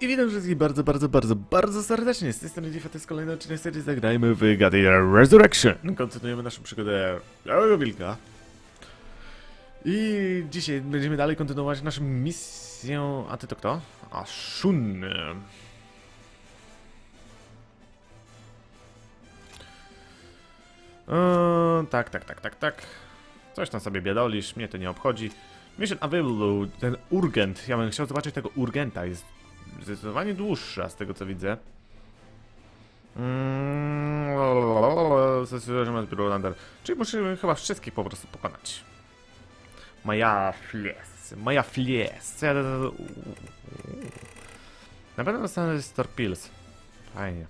I witam wszystkich bardzo, bardzo, bardzo, bardzo serdecznie. Z tej strony Difa, to jest kolejny odcinek serii Zagrajmy w Godzilla Resurrection. Kontynuujemy naszą przygodę Białego Wilka. I dzisiaj będziemy dalej kontynuować naszą misję... A ty to kto? A, Shun. Eee, tak, tak, tak, tak, tak. Coś tam sobie biadolisz, mnie to nie obchodzi. Mission available, ten urgent. Ja bym chciał zobaczyć tego urgenta. Jest zdecydowanie dłuższa z tego co widzę. Mm, lalalala, Czyli musimy chyba wszystkich po prostu pokonać. Moja flies. Moja flies. Na pewno dostanę Star Pills. Fajnie.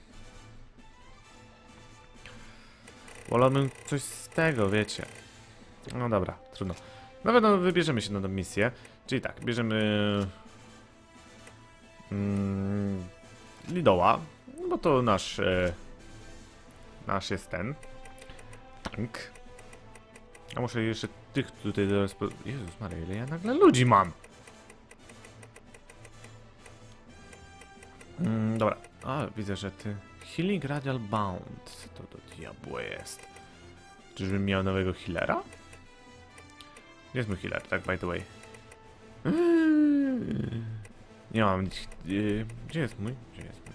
Wolałbym coś z tego, wiecie. No dobra, trudno. Na pewno wybierzemy się na tę misję. Czyli tak, bierzemy... Mm, Lidoła, bo to nasz... E, nasz jest ten. Tank. A muszę jeszcze tych tutaj teraz... Po... Jezus Maria, ile ja nagle ludzi mam! Mm, dobra. A, widzę, że ty... Healing Radial Bound. Co to do diabła jest? Czyżbym miał nowego healera? Jest mój healer, tak by the way? Nie mam... Yy, gdzie jest mój? Gdzie jest mój?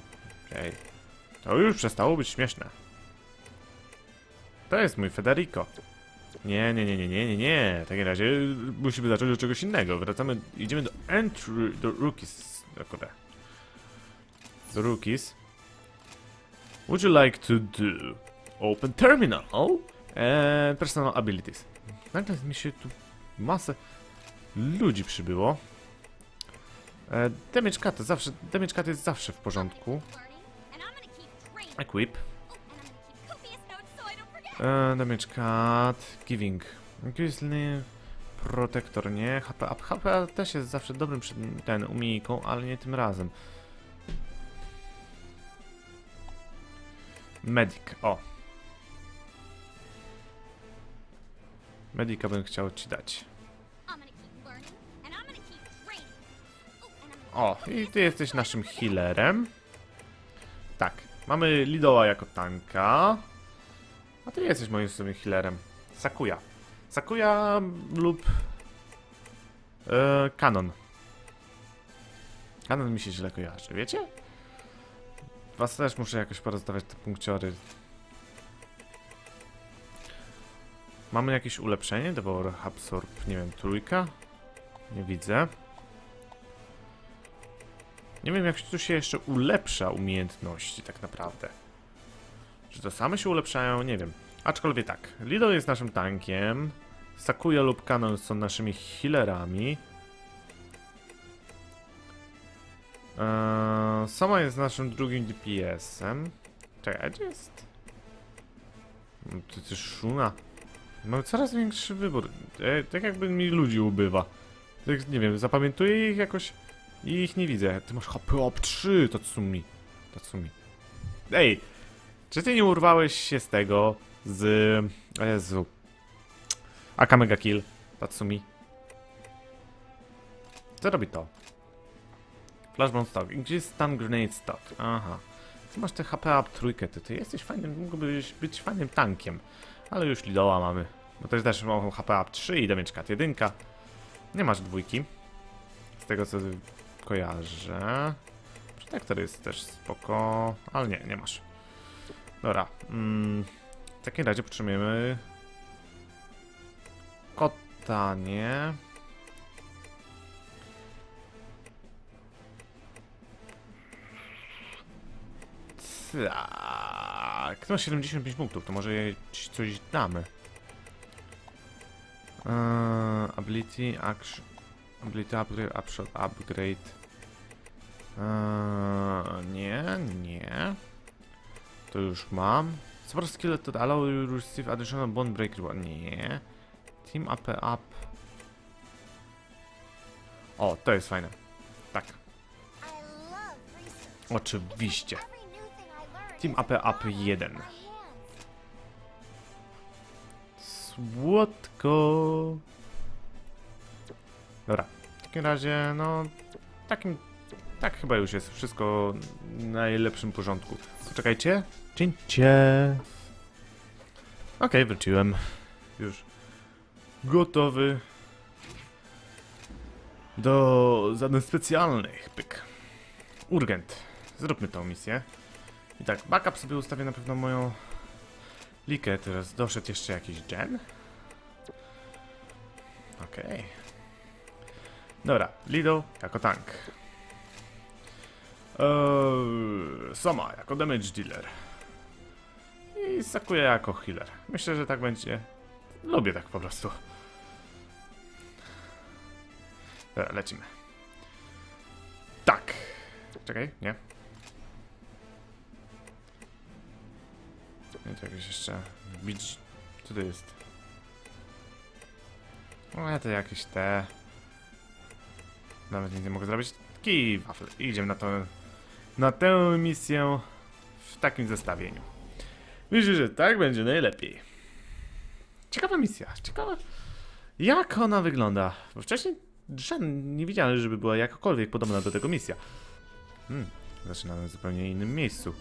Ej. To już przestało być śmieszne. To jest mój Federico. Nie, nie, nie, nie, nie, nie, nie. W takim razie musimy zacząć od czegoś innego. Wracamy, idziemy do entry, do rookies. O kurde. Do rookies. Would you like to do open terminal and personal abilities? Nagle mi się tu masę ludzi przybyło. E, damage cut zawsze, damage cut jest zawsze w porządku. Equip. E, damage cut, giving. Grizzly, protector, nie? HP up. HP też jest zawsze dobrym przy ten umiejką, ale nie tym razem. Medic, o. Medica bym chciał ci dać. O, i ty jesteś naszym healerem. Tak, mamy Lidoła jako tanka. A ty jesteś moim sobie healerem. Sakuya. Sakuya lub... E, Kanon. Kanon mi się źle kojarzy, wiecie? Was też muszę jakoś porozdawać te punkciory. Mamy jakieś ulepszenie? Devour Absorb, nie wiem, trójka? Nie widzę. Nie wiem, jak tu się jeszcze ulepsza umiejętności, tak naprawdę. Czy to same się ulepszają? Nie wiem. Aczkolwiek tak, Lido jest naszym tankiem, Sakuya lub Kanon są naszymi healerami. Eee, Sama jest naszym drugim DPS-em. Czekaj, gdzie jest? No, To jest Shuna. Mamy coraz większy wybór. E, tak jakby mi ludzi ubywa. Tak, nie wiem, zapamiętuję ich jakoś i ich nie widzę. Ty masz HP op 3, Tatsumi. Tatsumi. Ej! Czy ty nie urwałeś się z tego, z... O Jezu. Aka Mega Kill, Tatsumi. Co robi to? Flashbomb stock. Gdzie jest stun grenade stock? Aha. Ty masz te HP up trójkę, ty, ty jesteś fajnym, mógłbyś być fajnym tankiem. Ale już Lidoła mamy. Bo też też mam HP up 3 i damage cut 1. Nie masz dwójki. Z tego co kojarzę. Protektor jest też spoko, ale nie, nie masz. Dobra. Mm, w takim razie potrzebujemy kota, nie? Tak. No 75 punktów, to może coś damy. Eee, ability, action, ability upgrade, upshot, upgrade. Eee, nie, nie. To już mam. Support skill to allow you to receive additional bone break. Nie. Team up up. O, to jest fajne. Tak, oczywiście. Team AP Up 1. Słodko. Dobra. W takim razie, no... Takim tak chyba już jest wszystko w najlepszym porządku. Poczekajcie. Cięcie. Okej, wróciłem. Już gotowy do zadań specjalnych. Pyk. Urgent. Zróbmy tą misję. I tak, backup sobie ustawię na pewno moją likę. Teraz doszedł jeszcze jakiś gen. Okej. Dobra, Lido jako tank. Eee, Soma jako damage dealer. I Sakuya jako healer. Myślę, że tak będzie. Lubię tak po prostu. Dobra, lecimy. Tak. Czekaj, nie. Nie, to jakieś jeszcze... Bić... Co to jest? O, to jakieś te... Nawet nic nie mogę zrobić. Kij, wafel. Idziemy na to... Na tę misję w takim zestawieniu. Myślę, że tak będzie najlepiej. Ciekawa misja. Ciekawa... Jak ona wygląda? Bo wcześniej żaden nie widziałem, żeby była jakakolwiek podobna do tego misja. Hmm, zaczynamy w zupełnie innym miejscu.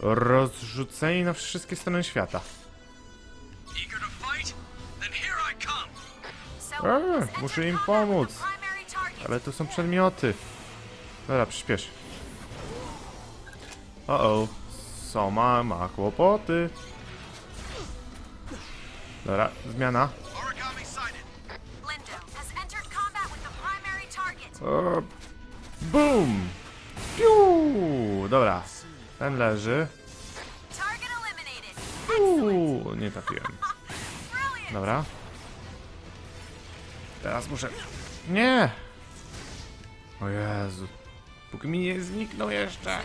Rozrzuceni na wszystkie strony świata. Eager to fight? Then here I come. So, A, let's enter muszę im pomóc. Ale to są przedmioty. Dobra, przyspiesz. O o. Soma ma kłopoty. Dobra, zmiana. O, boom! Piu! Dobra, ten leży. Uuu, nie trafiłem. Dobra. Teraz muszę... Nie! O Jezu. Póki mi nie zniknął jeszcze.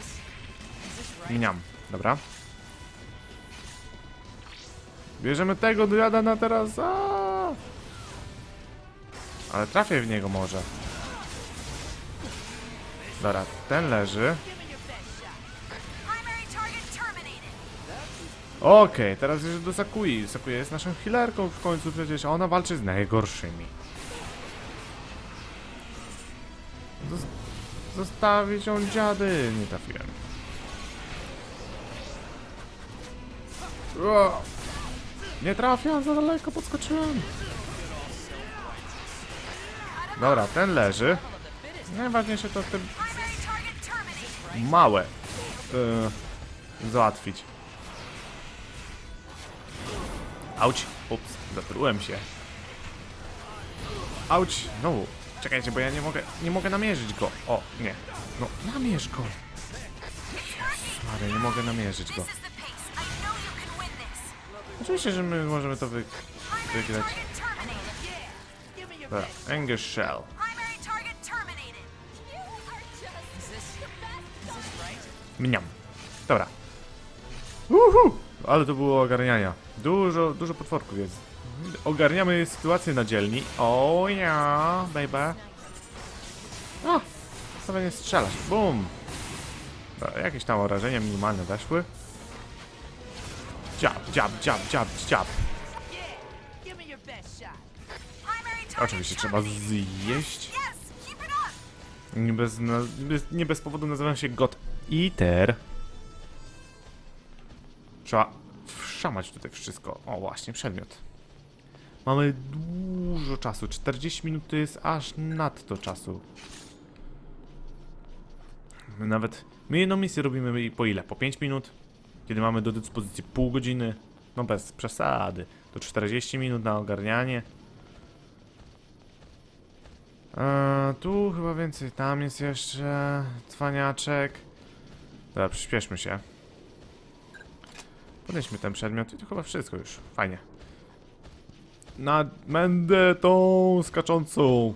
Miniam. Dobra. Bierzemy tego diada na teraz. A! Ale trafię w niego może. Dobra, ten leży. Okej, teraz już do Sakui. Sakuya jest naszą healerką w końcu przecież, a ona walczy z najgorszymi. Zos- zostawić ją dziady. Nie trafiłem. Nie trafiam, za daleko podskoczyłem. Dobra, ten leży. Najważniejsze to te małe yy, załatwić. Auć! Ups, zatrułem się. Auć! Znowu. Czekajcie, bo ja nie mogę, nie mogę namierzyć go. O, nie. No, namierz go. Jezus nie mogę namierzyć go. Oczywiście, że my możemy to wy... Wygrać. Dobra, Anger Shell. Mniam. Dobra. Uhu! Ale to było ogarniania. Dużo, dużo potworków jest. Ogarniamy sytuację na dzielni. O ja, baby. O! Sobie nie strzelasz. Bum! Dobra, jakieś tam obrażenia minimalne weszły. Dziab, dziab, dziab, dziab, dziab. Oczywiście trzeba zjeść. Nie bez, nie bez powodu nazywam się God Eater. Trzeba wszamać tutaj wszystko. O, właśnie, przedmiot. Mamy dużo czasu. 40 minut to jest aż nadto czasu. My nawet... My jedną misję robimy i po ile? Po 5 minut? Kiedy mamy do dyspozycji pół godziny? No bez przesady. To 40 minut na ogarnianie. Eee, tu chyba więcej, tam jest jeszcze cwaniaczek. Dobra, przyspieszmy się. Podnieśmy ten przedmiot i to chyba wszystko już. Fajnie. Na będę tą skaczącą.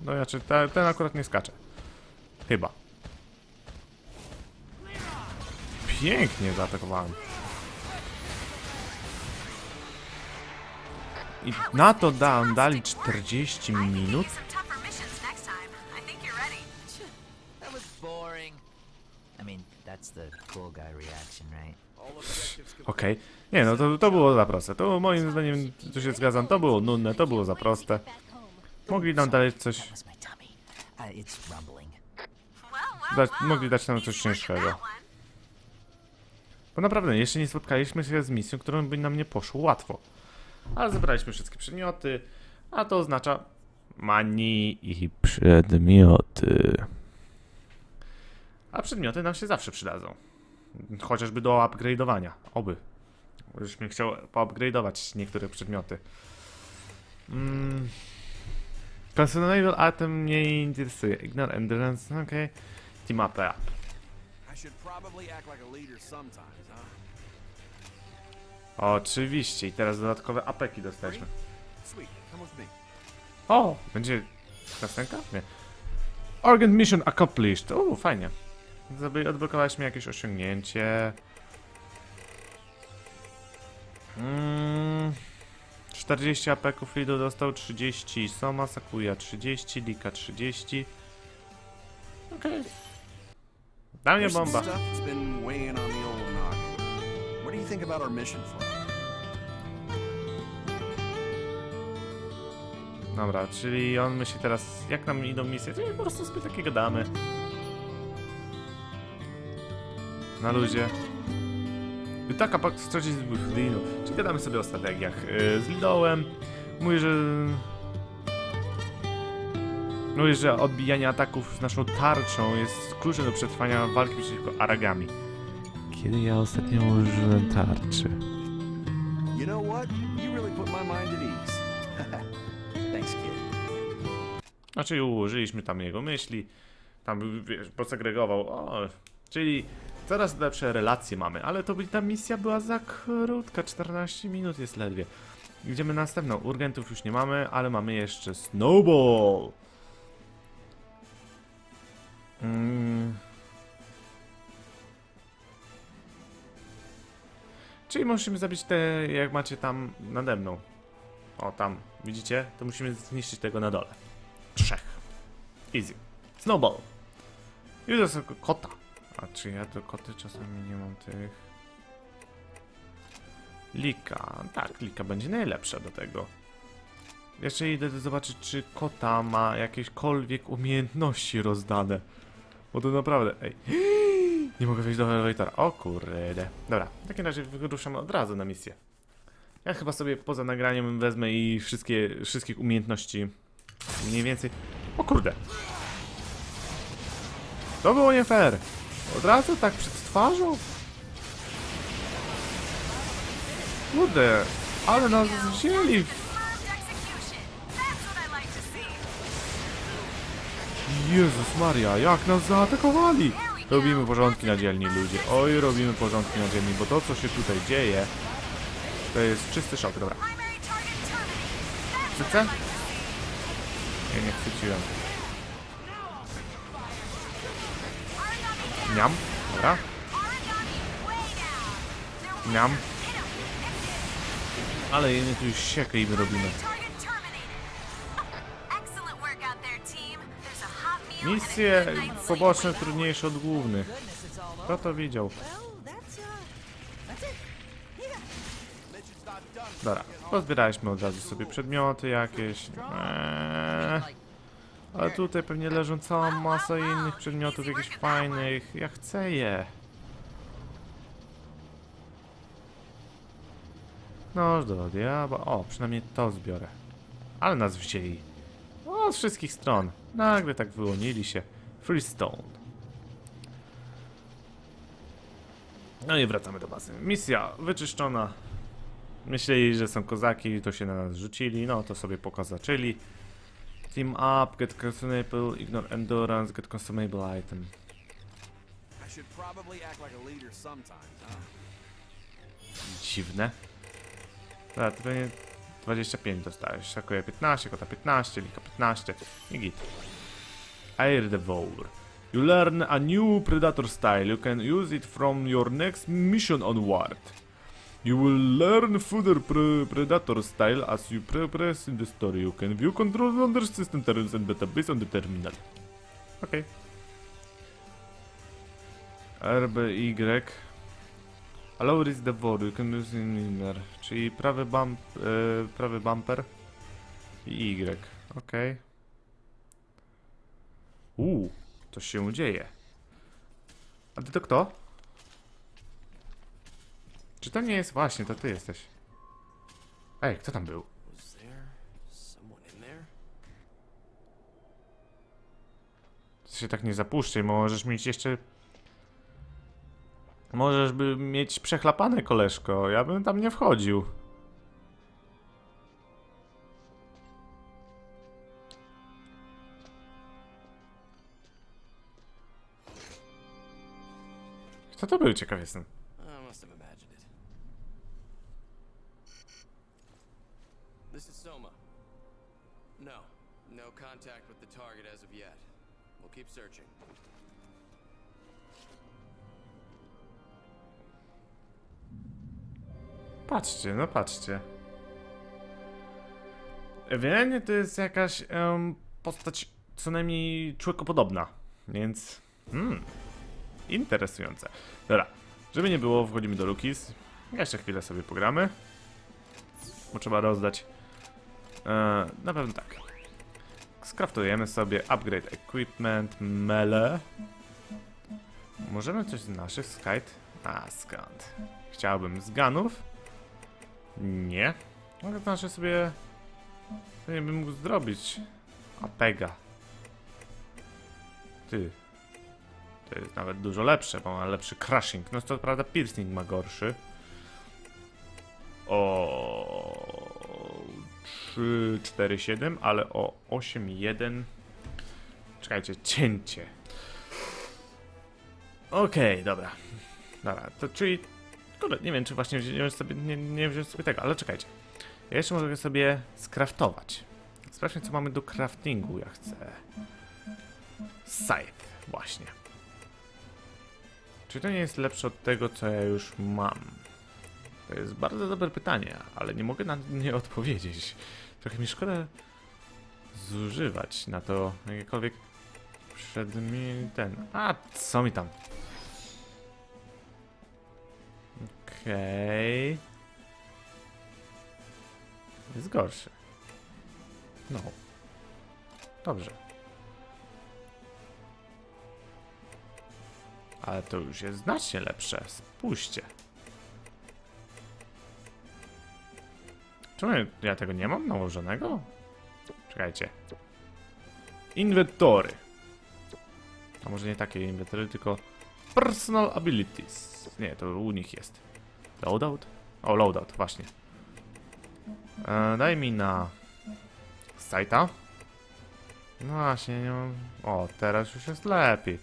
No znaczy, te, ten akurat nie skacze. Chyba. Pięknie zaatakowałem. I na to da, dali 40 I can give minut. I mean, that's the cool guy reaction, right? Okej. Nie no, to, to było za proste. To moim zdaniem, tu się zgadzam, to było nudne, to było za proste. Mogli nam dać coś... Dać, mogli dać nam coś cięższego. Bo naprawdę, jeszcze nie spotkaliśmy się z misją, którą by nam nie poszło łatwo. Ale zebraliśmy wszystkie przedmioty, a to oznacza mani i przedmioty. A przedmioty nam się zawsze przydadzą. Chociażby do upgrade'owania. Oby. Bym chciał poupgrade'ować niektóre przedmioty. Mm. Consumable item mnie interesuje. Ignore endurance, okej. Team up? Oczywiście, i teraz dodatkowe apeki dostaliśmy. O! Będzie następna? Nie. Organ mission accomplished. O, fajnie. Zdoby- Odblokowaliśmy jakieś osiągnięcie. Mm, 40 apeków Lido dostał 30, Soma, Sakuya 30, Lika 30. Okej. Dla mnie bomba. What do you think about our mission for? Dobra, czyli on myśli teraz, jak nam idą misje, to po prostu sobie takiego damy. Na luzie. I taka pak stracić z Lidu. Czyli gadamy sobie o strategiach. Yy, z Lidołem. Mówi, że... Mówi, że odbijanie ataków z naszą tarczą jest kluczem do przetrwania walki przeciwko Aragami. Kiedy ja ostatnio użyłem tarczy? You know what? You really put my mind at ease. Thanks, kid. Znaczy ułożyliśmy tam jego myśli, tam wiesz, posegregował, o, czyli coraz lepsze relacje mamy, ale to ta misja była za krótka, 14 minut jest ledwie. Idziemy na następną, urgentów już nie mamy, ale mamy jeszcze Snowball. Mm. Czyli musimy zabić te, jak macie tam nade mną. O, tam, widzicie? To musimy zniszczyć tego na dole. Trzech. Easy. Snowball. I to kota. A czy ja do koty czasami nie mam tych... Lika. Tak, Lika będzie najlepsza do tego. Jeszcze idę zobaczyć, czy kota ma jakiekolwiek umiejętności rozdane. Bo to naprawdę... Ej. Nie mogę wejść do elevatora. O kurde. Dobra, w takim razie wyruszamy od razu na misję. Ja chyba sobie poza nagraniem wezmę i wszystkie, wszystkich umiejętności mniej więcej... O kurde! To było nie fair! Od razu tak przed twarzą? Kurde, ale nas wzięli! Jezus Maria, jak nas zaatakowali! Robimy porządki na dzielni, ludzie. Oj, robimy porządki na dzielni, bo to, co się tutaj dzieje, to jest czysty szok. Dobra, Chwycę? ja nie chwyciłem. Out there, team. There's a hot meal and a Misje poboczne trudniejsze od głównych. Kto to widział? Dobra, pozbieraliśmy od razu sobie przedmioty jakieś. Eee, ale tutaj pewnie leżą cała masa innych przedmiotów, jakichś fajnych. Ja chcę je. No do diabła. O, przynajmniej to zbiorę. Ale nas wzięli. O, z wszystkich stron. Nagle tak wyłonili się. Freestone. No i wracamy do bazy. Misja wyczyszczona. Myśleli, że są kozaki, to się na nas rzucili, no to sobie pokazaczyli. Team up, get consumable, ignore endurance, get consumable item. I should probably act like a leader sometimes, huh? Dziwne. Dobra, to pewnie 25 dostałeś. Szakuje 15, kota 15, lika 15 i git. Air Devour. You learn a new Predator style. You can use it from your next mission onward. You will learn further pre Predator style as you progress in the story. You can view control under system terms and database on the terminal. Okej. RBY. Allow is the word, you can use in inner. Czyli prawy bump, e, prawy bumper i Y. Okej. Uuu, coś się dzieje. A ty to kto? Czy to nie jest... Właśnie, to ty jesteś. Ej, kto tam był? Ty się tak nie zapuszczaj, możesz mieć jeszcze... Możesz by mieć przechlapane, koleżko. Ja bym tam nie wchodził. Kto to był? Ciekaw jestem. Soma. No, no contact with the target as of yet. We'll keep searching. Patrzcie, no patrzcie. Ewidentnie to jest jakaś em, postać co najmniej człowiekopodobna, więc hmm, interesujące. Dobra, żeby nie było, wchodzimy do Lukis. Jeszcze chwilę sobie pogramy, bo trzeba rozdać. E, na pewno tak. Skraftujemy sobie upgrade equipment, mele. Możemy coś z naszych skite? A skąd? Chciałbym z gunów. Nie. To znaczy sobie... To nie bym mógł zrobić. Apega. Ty. To jest nawet dużo lepsze, bo ma lepszy crashing. No to prawda piercing ma gorszy. O 3, 4, 7, ale o 8, 1. Czekajcie, cięcie. Okej, dobra. Dobra, to czyli Kurde, nie wiem, czy właśnie wziąłem sobie, nie, nie wziąłem sobie tego, ale czekajcie. Ja jeszcze mogę sobie skraftować. Sprawdźmy, co mamy do craftingu, ja chcę. Scythe, właśnie. Czy to nie jest lepsze od tego, co ja już mam? To jest bardzo dobre pytanie, ale nie mogę na nie odpowiedzieć. Trochę mi szkoda zużywać na to jakiekolwiek przedmiot ten. A, co mi tam? Okej. Jest gorszy. No. Dobrze. Ale to już jest znacznie lepsze. Spójrzcie. Czemu ja- tego nie mam nałożonego? Czekajcie. Inwentory. A może nie takie inwentory, tylko personal abilities. Nie, to u nich jest. Loadout? O, loadout, właśnie. E, daj mi na sajta. No właśnie, nie mam... O, teraz już jest lepiej.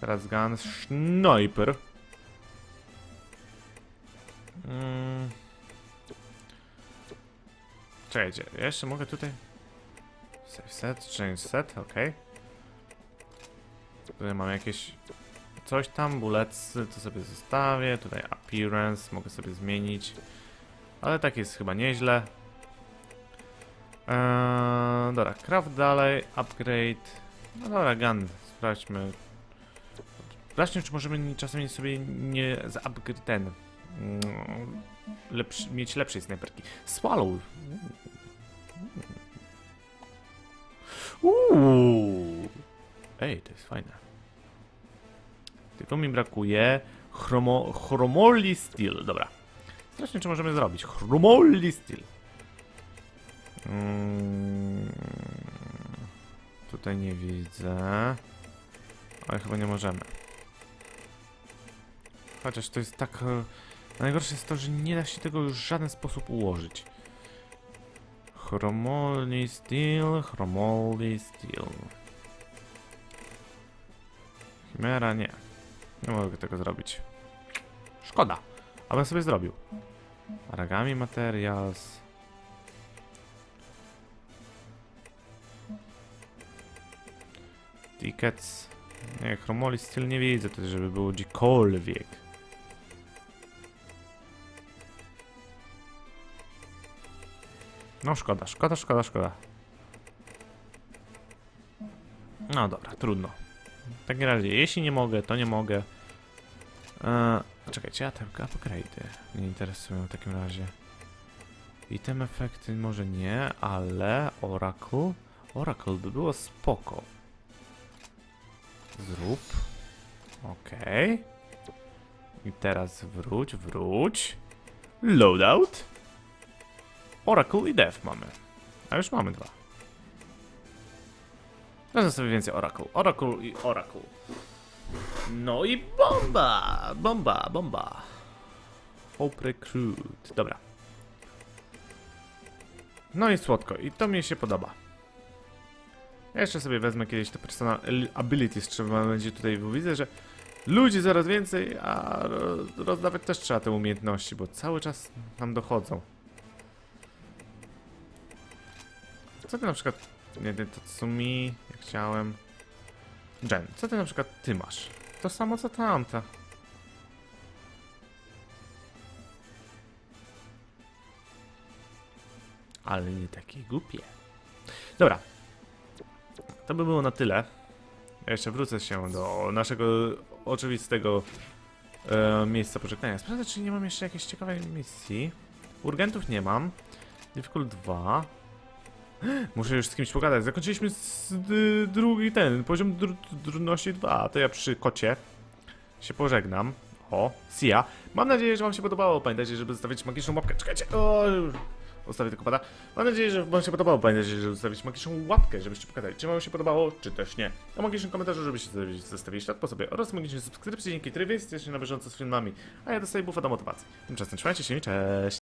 Teraz gun sniper. Mm. Czekajcie, ja jeszcze mogę tutaj... Save set, change set, ok. Tutaj mam jakieś coś tam, bullets, to sobie zostawię, tutaj appearance, mogę sobie zmienić, ale tak jest chyba nieźle. Eee, dobra, craft dalej, upgrade, no dobra, gun, sprawdźmy. Sprawdźmy, czy możemy czasami sobie nie ten, lepszy, mieć lepszej snajperki. Swallow. Uuu. Ej, to jest fajne. Tylko mi brakuje chromo, chromoli steel. Dobra. Zobaczmy, czy możemy zrobić. Chromoli steel. Mm, tutaj nie widzę. Ale chyba nie możemy. Chociaż to jest tak... Najgorsze jest to, że nie da się tego już w żaden sposób ułożyć. Chromoli steel, chromoli steel. Chimera nie. Nie mogę tego zrobić. Szkoda. Abym sobie zrobił. Aragami materials. Tickets. Nie, chromoli styl nie widzę żeby było gdziekolwiek. No szkoda, szkoda, szkoda, szkoda. No dobra, trudno. W takim razie, jeśli nie mogę, to nie mogę. Eee, czekajcie, te upgrade'y mnie interesują w takim razie. Item efekty może nie, ale Oracle... Oracle by było spoko. Zrób. Okej. I teraz wróć, wróć. Loadout. Oracle i Dev mamy. A już mamy dwa. Wezmę sobie więcej Oracle. Oracle i Oracle. No i bomba! Bomba, bomba. Hope Recruit. Dobra. No i słodko. I to mi się podoba. Ja jeszcze sobie wezmę kiedyś te personal abilities, trzeba będzie tutaj, bo widzę, że ludzi coraz więcej, a ro- rozdawać też trzeba te umiejętności, bo cały czas nam dochodzą. Co ty na przykład... Nie, to co mi... Jak chciałem... Jen, co ty na przykład ty masz? To samo co tamta. Ale nie takie głupie. Dobra. To by było na tyle. Ja jeszcze wrócę się do naszego oczywistego e, miejsca pożegnania. Sprawdzę, czy nie mam jeszcze jakiejś ciekawej misji. Urgentów nie mam. Difficult 2. Muszę już z kimś pogadać. Zakończyliśmy z, d, drugi ten, poziom dr, trudności 2. To ja przy kocie się pożegnam. O, Sia. Mam nadzieję, że wam się podobało. Pamiętajcie, żeby zostawić magiczną łapkę. Czekajcie. O. Ustawię tylko pada. Mam nadzieję, że wam się podobało. Pamiętajcie, żeby zostawić magiczną łapkę, żebyście pokazali, czy wam się podobało, czy też nie. A magicznym komentarzu, żebyście zostawili- ślad po sobie oraz magicznej subskrypcji, dzięki której jesteście na bieżąco z filmami, a ja dostaję bufa do motywacji. Tymczasem trzymajcie się i cześć!